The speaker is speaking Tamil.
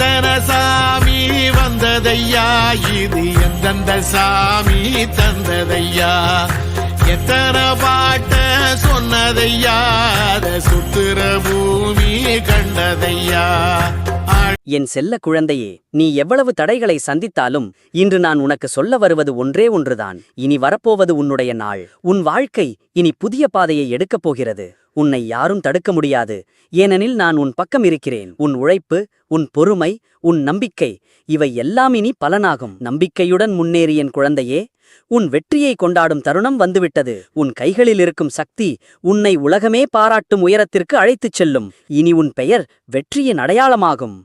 எத்தனை சாமி வந்ததையா? இது எந்தெந்த சாமி தந்ததையா? எத்தனை பாட்ட சொன்னதையா? அத சுத்துற பூமி கண்டதையா? என் செல்ல குழந்தையே நீ எவ்வளவு தடைகளை சந்தித்தாலும் இன்று நான் உனக்கு சொல்ல வருவது ஒன்றே ஒன்றுதான். இனி வரப்போவது உன்னுடைய நாள். உன் வாழ்க்கை இனி புதிய பாதையை எடுக்கப் போகிறது. உன்னை யாரும் தடுக்க முடியாது. ஏனெனில் நான் உன் பக்கம் இருக்கிறேன். உன் உழைப்பு உன் பொறுமை உன் நம்பிக்கை இவை எல்லாம் இனி பலனாகும். நம்பிக்கையுடன் முன்னேறியன் குழந்தையே உன் வெற்றியை கொண்டாடும் தருணம் வந்துவிட்டது. உன் கைகளில் இருக்கும் சக்தி உன்னை உலகமே பாராட்டும் உயரத்திற்கு அழைத்துச் செல்லும். இனி உன் பெயர் வெற்றியின் அடையாளமாகும்.